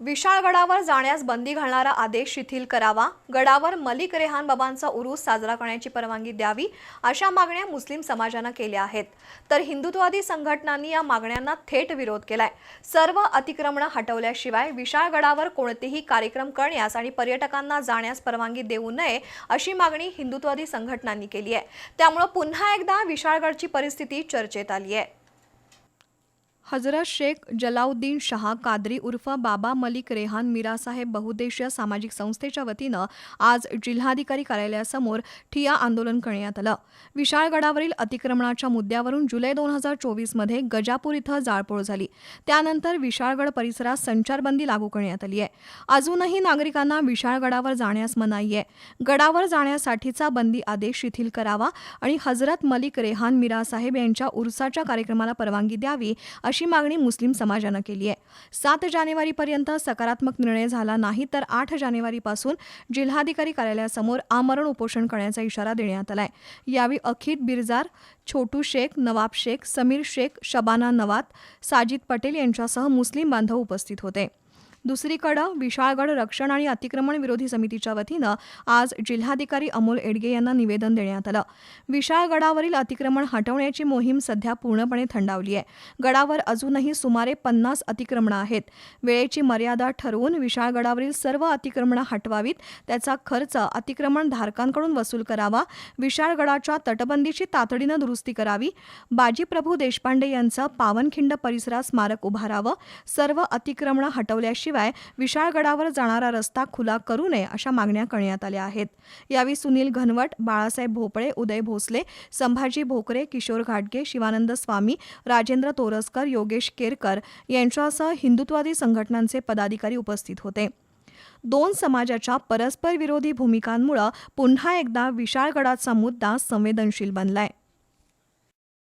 विशाळगडावर जाण्यास बंदी घालणारा आदेश शिथिल करावा गडावर मलिक रेहान बाबांचा उरूस साजरा करण्याची परवानगी द्यावी अशा मागण्या मुस्लिम समाजानं केल्या आहेत. तर हिंदुत्ववादी संघटनांनी या मागण्यांना थेट विरोध केलाय. सर्व अतिक्रमणं हटवल्याशिवाय विशाळगडावर कोणतेही कार्यक्रम करण्यास आणि पर्यटकांना जाण्यास परवानगी देऊ नये अशी मागणी हिंदुत्ववादी संघटनांनी केली आहे. त्यामुळं पुन्हा एकदा विशाळगडची परिस्थिती चर्चेत आली आहे. हजरत शेख जलाउद्दीन शहा कादरी उर्फ बाबा मलिक रेहान मिरासाहेब बहुद्देशीय सामाजिक संस्थेच्या वतीनं आज जिल्हाधिकारी कार्यालयासमोर ठिया आंदोलन करण्यात आलं. विशाळगडावरील अतिक्रमणाच्या मुद्द्यावरून जुलै दोन हजार चोवीसमध्ये गजापूर इथं जाळपोळ झाली. त्यानंतर विशाळगड परिसरात संचारबंदी लागू करण्यात आली आहे. अजूनही नागरिकांना विशाळगडावर जाण्यास मनाई आहे. गडावर जाण्यासाठीचा बंदी आदेश शिथिल करावा आणि हजरत मलिक रेहान मीरासाहेब यांच्या उर्साच्या कार्यक्रमाला परवानगी द्यावी अशी मागणी मुस्लिम समाजानं केली आहे. सात जानेवारीपर्यंत सकारात्मक निर्णय झाला नाही तर आठ जानेवारीपासून जिल्हाधिकारी कार्यालयासमोर आमरण उपोषण करण्याचा इशारा देण्यात आलाय. यावेळी अखित बिरजार छोटू शेख नवाब शेख समीर शेख शबाना नवात साजिद पटेल यांच्यासह मुस्लिम बांधव उपस्थित होते. दुसरीकडं विशाळगड रक्षण आणि अतिक्रमण विरोधी समितीच्या वतीनं आज जिल्हाधिकारी अमोल एडगे यांना निवेदन देण्यात आलं. विशाळगडावरील अतिक्रमण हटवण्याची मोहीम सध्या पूर्णपणे थंडावली आहे. गडावर अजूनही सुमारे पन्नास अतिक्रमणं आहेत. वेळेची मर्यादा ठरवून विशाळगडावरील सर्व अतिक्रमणं हटवावीत त्याचा खर्च अतिक्रमण धारकांकडून वसूल करावा विशाळगडाच्या तटबंदीची तातडीनं दुरुस्ती करावी बाजीप्रभू देशपांडे यांचं पावनखिंड परिसरात स्मारक उभारावं सर्व अतिक्रमणं हटवल्याशिवाय विशाळगडावर जाणारा रस्ता खुला करू नये अशा मागण्या करण्यात आल्या आहेत. यावेळी सुनील घनवट बाळासाहेब भोपळे उदय भोसले संभाजी भोकरे किशोर घाटगे शिवानंद स्वामी राजेंद्र तोरसकर योगेश केरकर यांच्यासह हिंदुत्वादी संघटनांचे पदाधिकारी उपस्थित होते. दोन समाजाच्या परस्पर विरोधी भूमिकांमुळे पुन्हा एकदा विशाळगडाचा मुद्दा संवेदनशील बनलाय.